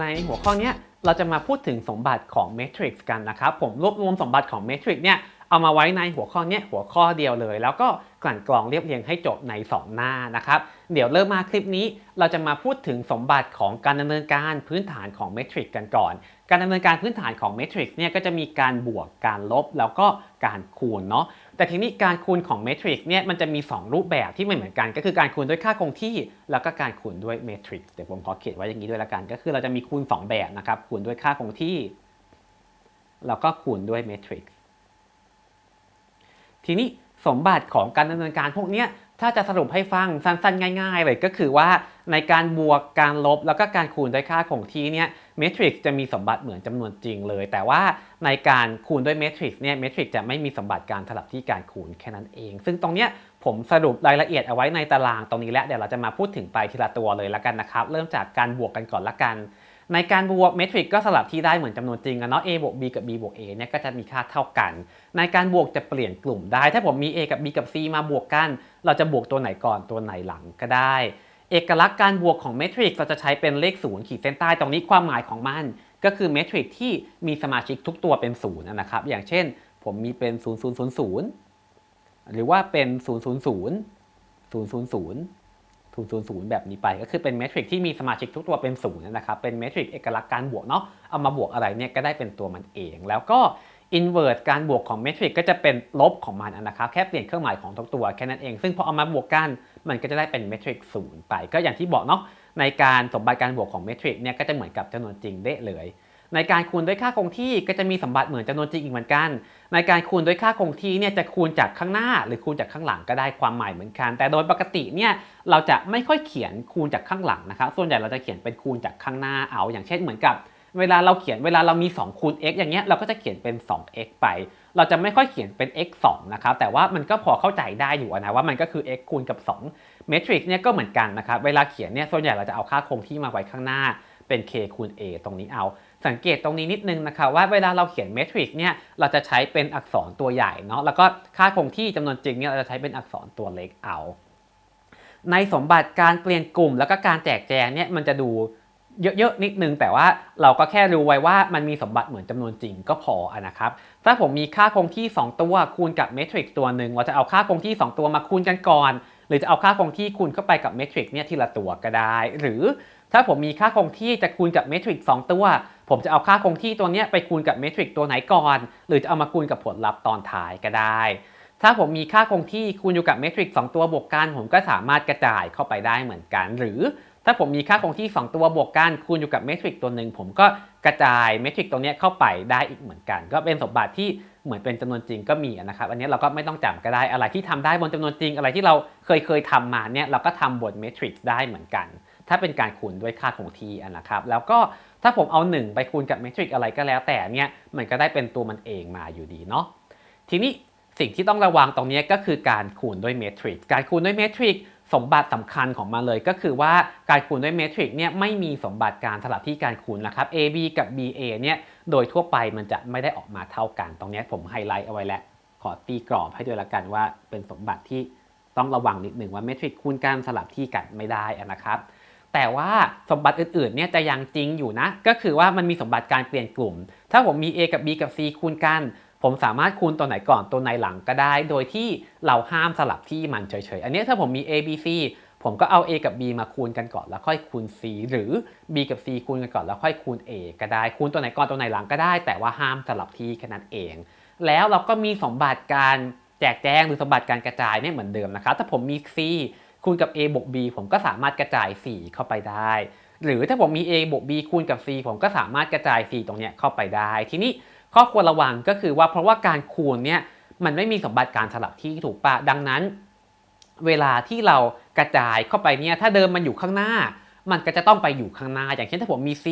ในหัวข้อนี้เราจะมาพูดถึงสมบัติของแมทริกซ์กันนะครับ ผมรวบรวมสมบัติของแมทริกซ์เนี่ยเอามาไว้ในหัวข้อนี้หัวข้อเดียวเลย แล้วก็กลั่นกรองเรียบเรียงให้จบใน 2 หน้านะครับ เดี๋ยวเริ่มมาคลิปนี้ เราจะมาพูดถึงสมบัติของการดำเนินการพื้นฐานของแมทริกซ์กันก่อน การดำเนินการพื้นฐานของ Matrix เนี่ยก็จะมีการบวกการลบแล้วก็การคูณเนาะแต่ทีนี้การคูณของ Matrix เนี่ยมันจะมี 2 รูปแบบที่ไม่เหมือนกัน ก็คือการคูณด้วยค่าคงที่ แล้วก็การคูณด้วย Matrix เดี๋ยวผมขอเขียนไว้อย่างนี้ด้วยละกัน ก็คือเราจะมีคูณ 2 แบบนะครับคูณด้วยค่าคงที่ แล้วก็คูณด้วย Matrix ทีนี้สมบัติของการดำเนินการพวกเนี้ย ถ้าจะสรุปให้ฟังสั้นๆ ง่าย ๆ เลยก็คือว่าในการบวกการลบแล้วก็การคูณด้วยค่าคงที่เนี่ยเมทริกซ์จะมีสมบัติเหมือนจำนวนจริงเลย แต่ว่าในการคูณด้วยเมทริกซ์เนี่ยเมทริกซ์จะไม่มีสมบัติการสลับที่การคูณแค่นั้นเอง ซึ่งตรงเนี้ยผมสรุปรายละเอียดเอาไว้ในตารางตรงนี้แล้วเดี๋ยวเราจะมาพูดถึงไปทีละตัวเลยละกันนะครับ เริ่มจากการบวกกันก่อนละกัน ในการบวกเมทริกก็สลับที่ได้เหมือนจำนวนจริงอะเนาะ a บวก b กับ b บวก a เนี่ยก็จะมีค่าเท่ากัน ในการบวกจะเปลี่ยนกลุ่มได้ ถ้าผมมี a กับ b กับ c มาบวกกัน เราจะบวกตัวไหนก่อนตัวไหนหลังก็ได้ เอกลักษณ์การบวกของเมทริกเราจะใช้เป็นเลขศูนย์ขีดเส้นใต้ตรงนี้ความหมายของมัน ก็คือเมทริกที่มีสมาชิกทุกตัวเป็นศูนย์นะครับ อย่างเช่น ผมมีเป็น 0 0 0 0 หรือว่าเป็น 0 0 0 0 0 0 000 แบบนี้ไป ก็คือเป็นเมทริกที่มีสมาชิกทุกตัวเป็นศูนย์นะครับ เป็นเมทริกเอกลักษณ์การบวกเนาะ เอามาบวกอะไรเนี่ยก็ได้เป็นตัวมันเอง แล้วก็ inverse การบวกของเมทริกก็จะเป็นลบของมันนะครับ แค่เปลี่ยนเครื่องหมายของทุกตัวแค่นั้นเอง ซึ่งพอเอามาบวกกันมันก็จะได้เป็นเมทริกศูนย์ไป ก็อย่างที่บอกเนาะ ในการสมบัติการบวกของเมทริกเนี่ยก็จะเหมือนกับจำนวนจริงเด้เลย ในการคูณด้วยค่าคงที่ก็จะมีสมบัติเหมือนจำนวนจริงอีกเหมือนกัน ในการคูณด้วยค่าคงที่เนี่ยจะคูณจากข้างหน้า หรือคูณจากข้างหลังก็ได้ความหมายเหมือนกัน แต่โดยปกติเนี่ยเราจะไม่ค่อยเขียนคูณจากข้างหลังนะครับ ส่วนใหญ่เราจะเขียนเป็นคูณจากข้างหน้าเอา อย่างเช่นเหมือนกับ เวลาเราเขียนเวลาเรามี2คูณ x อย่างเงี้ยเราก็จะเขียนเป็น 2x ไป เราจะไม่ค่อยเขียนเป็น x 2นะครับแต่ว่ามันก็พอเข้าใจได้อยู่นะว่ามันก็คือ x คูณกับ2 matrix เนี่ยก็เหมือนกันนะครับเวลาเขียนเนี่ยส่วนใหญ่เราจะเอาค่าคงที่มาไว้ข้างหน้าเป็น k คูณ a ตรงนี้เอา สังเกตตรงนี้นิดนึงนะคะว่าเวลาเราเขียนเมทริกซ์เนี่ยเราจะใช้เป็นอักษรตัวใหญ่เนาะแล้วก็ค่าคงที่จำนวนจริงเนี่ยเราจะใช้เป็นอักษรตัวเล็กเอา ในสมบัติการเปลี่ยนกลุ่ม แล้วก็การแจกแจงเนี่ยมันจะดูเยอะๆนิดนึง แต่ว่าเราก็แค่รู้ไว้ว่ามันมีสมบัติเหมือนจำนวนจริงก็พอนะครับ ถ้าผมมีค่าคงที่ 2 ตัวคูณกับเมทริกตัวหนึ่งเราจะเอาค่าคงที่ 2 ตัวมาคูณกันก่อน หรือจะเอาค่าคงที่คูณเข้าไปกับเมทริกเนี่ยทีละตัวก็ได้ หรือ ถ้าผมมีค่าคงที่จะคูณกับเมทริก2ตัว ผมจะเอาค่าคงที่ตัวนี้ไปคูณกับเมทริกตัวไหนก่อน หรือจะเอามาคูณกับผลลัพธ์ตอนท้ายก็ได้ ถ้าผมมีค่าคงที่คูณอยู่กับเมทริก2ตัวบวกกัน ผมก็สามารถกระจายเข้าไปได้เหมือนกัน หรือถ้าผมมีค่าคงที่ 2 ตัวบวกกันคูณอยู่กับเมทริกตัวหนึ่งผมก็กระจายเมทริกตัวนี้เข้าไปได้อีกเหมือนกัน ก็เป็นสมบัติที่เหมือนเป็นจำนวนจริงก็มีนะครับ อันนี้เราก็ไม่ต้องจำก็ได้อะไรที่ทำได้บนจำนวนจริง อะไรที่เราเคยเคยทำมาเนี่ยเราก็ทำบนเมทริกได้เหมือนกัน ถ้าเป็นการคูณด้วยค่าคงที่นะครับ แล้วก็ถ้าผมเอา 1 ไปคูณกับเมทริกอะไรก็แล้วแต่เนี่ยมันก็ได้เป็นตัวมันเองมาอยู่ดีเนาะทีนี้สิ่งที่ต้องระวังตรงนี้ก็คือการคูณด้วยเมทริกการคูณด้วยเมทริกสมบัติสำคัญของมันเลยก็คือว่าการคูณด้วยเมทริกเนี่ยไม่มีสมบัติการสลับที่การคูณนะครับ AB กับ BA เนี่ยโดยทั่วไปมันจะไม่ได้ออกมาเท่ากัน ตรงนี้ผมไฮไลท์เอาไว้แล้วขอตีกรอบให้ด้วยละกันว่าเป็นสมบัติที่ต้องระวังนิดหนึ่งว่าเมทริกคูณกันสลับที่กันไม่ได้นะครับ แต่ว่าสมบัติอื่นๆเนี่ยจะยังจริงอยู่นะ ก็คือว่ามันมีสมบัติการเปลี่ยนกลุ่ม ถ้าผมมี A กับ B กับ C คูณกัน ผมสามารถคูณตัวไหนก่อนตัวไหนหลังก็ได้ โดยที่เราห้ามสลับที่มันเฉยๆ อันนี้ถ้าผมมี A B C ผมก็เอา A กับ B มาคูณกันก่อนแล้วค่อยคูณ C หรือ B กับ C คูณกันก่อนแล้วค่อยคูณ A ก็ได้ คูณตัวไหนก่อนตัวไหนหลังก็ได้ แต่ว่าห้ามสลับที่แค่นั้นเอง แล้วเราก็มีสมบัติการแจกแจงหรือสมบัติการกระจายเนี่ยเหมือนเดิมนะครับ ถ้าผมมี C คูณกับ A บวก B ผมก็สามารถกระจาย 4 เข้าไปได้ หรือถ้าผมมี A บวก B คูณกับ C ผมก็สามารถกระจาย 4 ตรงเนี้ยเข้าไปได้ ทีนี้ข้อควรระวังก็คือว่าเพราะว่าการคูณเนี่ยมันไม่มีสมบัติการสลับที่ถูกปะดังนั้น เวลาที่เรากระจายเข้าไปเนี่ยถ้าเดิมมันอยู่ข้างหน้า มันก็จะต้องไปอยู่ข้างหน้า อย่างเช่นถ้าผมมี C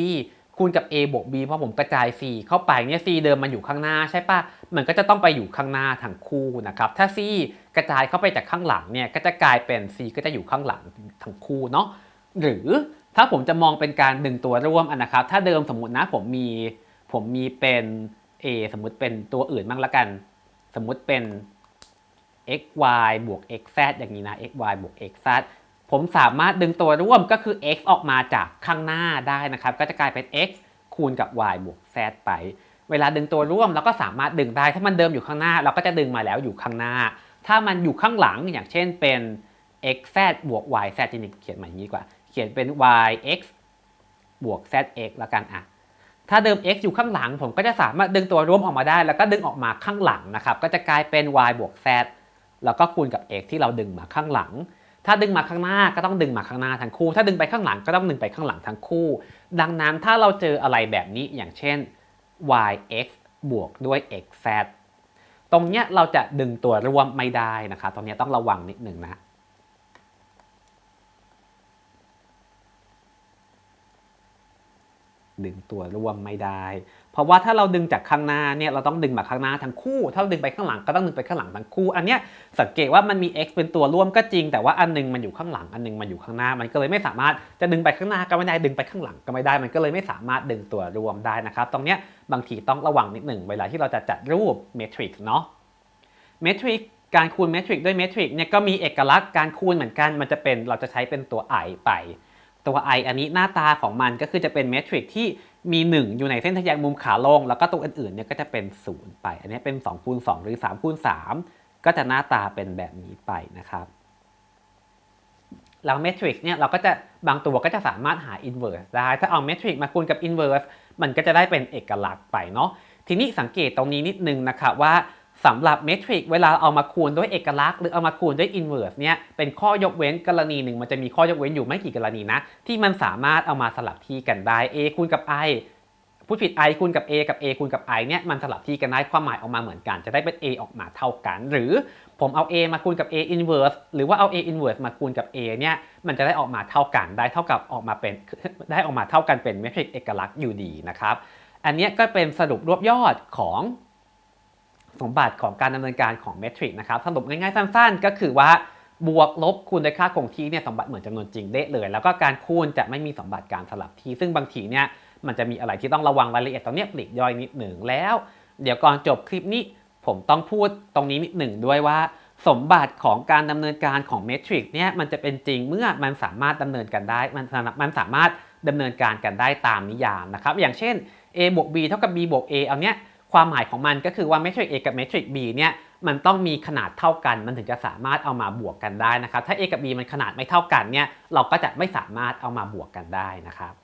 คูณกับ A บวก B เพราะผมกระจาย C เข้าไปเนี่ย C เดิมมันอยู่ข้างหน้าใช่ปะมันก็จะต้องไปอยู่ข้างหน้าทั้งคู่นะครับ ถ้า C กระจายเข้าไปจากข้างหลังเนี่ย ก็จะกลายเป็น C ก็จะอยู่ข้างหลังทั้งคู่เนาะ หรือถ้าผมจะมองเป็นการดึงตัวร่วมอันนะครับ ถ้าเดิมสมมตินะผมมีผมมีเป็น A สมมุติเป็นตัวอื่นบ้างละกัน สมมุติเป็น x y บวก x z อย่างนี้นะ x y บวก x z ผมสามารถดึงตัวร่วมก็คือ x ออกมาจากข้างหน้าได้นะครับ ก็จะกลายเป็น x คูณกับ y บวก z ไป เวลาดึงตัวร่วมเราก็สามารถดึงได้ ถ้ามันเดิมอยู่ข้างหน้า เราก็จะดึงมาแล้วอยู่ข้างหน้า ถ้ามันอยู่ข้างหลังอย่างเช่นเป็น x z บวก y z จริงๆเขียนใหม่นี้กว่า เขียนเป็น y x บวก z x ล้วกันอะถ้าเดิม x อยู่ข้างหลัง ผมก็จะสามารถดึงตัวร่วมออกมาได้ แล้วก็ดึงออกมาข้างหลังนะครับ ก็จะกลายเป็น y บวก z แล้วก็คูณกับ x ที่เราดึงมาข้างหลัง ถ้าดึงมาข้างหน้าก็ต้องดึงมาข้างหน้าทั้งคู่ ถ้าดึงไปข้างหลังก็ต้องดึงไปข้างหลังทั้งคู่ ดังนั้นถ้าเราเจออะไรแบบนี้อย่างเช่น y x บวกด้วย x z ตรงเนี้ยเราจะดึงตัวร่วมไม่ได้นะคะ ตรงเนี้ยต้องระวังนิดหนึ่งนะ ดึงตัวร่วมไม่ได้ เพราะว่าถ้าเราดึงจากข้างหน้าเนี่ยเราต้องดึงมาข้างหน้าทั้งคู่ ถ้าเราดึงไปข้างหลังก็ต้องดึงไปข้างหลังทั้งคู่ อันเนี้ยสังเกตว่ามันมี x เป็นตัวร่วมก็จริง แต่ว่าอันหนึงมันอยู่ข้างหลังอันหนึงมันอยู่ข้างหน้า มันก็เลยไม่สามารถจะดึงไปข้างหน้าก็ไม่ได้ดึงไปข้างหลังก็ไม่ได้ มันก็เลยไม่สามารถดึงตัวร่วมได้นะครับ ตรงเนี้ยบางทีต้องระวังนิดหนึ่งเวลาที่เราจะจัดรูปเมทริกซ์เนาะเมทริกการคูณเมทริกด้วยเมทริกเนี่ยก็มีเอกลักษณ์การคูณเหมือนกัน มันจะเป็นเราจะใช้เป็นตัว i ไป ตัว i อันนี้หน้าตาของมันก็คือจะเป็นเมทริกที่มี 1 อยู่ในเส้นทะแยงมุมขาลง แล้วก็ตัวอื่นๆเนี่ยก็จะเป็น 0 ไป อันนี้เป็น2คูณ2หรือ3คูณ3ก็จะหน้าตาเป็นแบบนี้ไปนะครับแล้วเมทริกเนี่ยเราก็จะบางตัวก็จะสามารถหา inverse ได้ ถ้าเอาเมทริกมาคูณกับ inverse มันก็จะได้เป็นเอกลักษณ์ไปเนาะทีนี้สังเกตตรงนี้นิดนึงนะครับว่า สำหรับเมทริกเวลาเอามาคูณด้วยเอกลักษณ์หรือเอามาคูณด้วย inverse เนี่ยเป็นข้อยกเว้นกรณีหนึ่งมันจะมีข้อยกเว้นอยู่ไม่กี่กรณีนะ ที่มันสามารถเอามาสลับที่กันได้ a คูณกับ i พูดผิด i คูณกับ a กับ a คูณกับ i เนี่ยมันสลับที่กันได้ความหมายออกมาเหมือนกัน จะได้เป็น a ออกมาเท่ากัน หรือผมเอา a มาคูณกับ a inverse หรือว่าเอา a inverse มาคูณกับ a เนี่ยมันจะได้ออกมาเท่ากันได้เท่ากับออกมาเป็นได้ออกมาเท่ากันเป็นเมทริกเอกลักษณ์อยู่ดีนะครับอันนี้ก็เป็นสรุปรวบยอดของ สมบัติของการดำเนินการของเมทริกนะครับสรุปง่ายๆสั้นๆ ก็คือว่าบวกลบคูณด้วยค่าคงที่เนี่ยสมบัติเหมือนจำนวนจริงเด้เลย แล้วก็การคูณจะไม่มีสมบัติการสลับที่ ซึ่งบางทีเนี่ยมันจะมีอะไรที่ต้องระวังรายละเอียดตรงเนี้ยปลีกย่อยนิดหนึ่งแล้ว เดี๋ยวก่อนจบคลิปนี้ผมต้องพูดตรงนี้นิดหนึ่งด้วยว่า สมบัติของการดำเนินการของเมทริกเนี่ยมันจะเป็นจริงเมื่อมันสามารถดำเนินกันได้มันมันสามารถดำเนินการกันได้ตามนิยามนะครับอย่างเช่น a บวก b เท่ากับ b บวก a เอาเนี้ย ความหมายของมันก็คือว่าเมทริก a กับเมทริก b เนี่ยมันต้องมีขนาดเท่ากัน มันถึงจะสามารถเอามาบวกกันได้นะครับ ถ้า a กับ b มันขนาดไม่เท่ากันเนี่ยเราก็จะไม่สามารถเอามาบวกกันได้นะครับ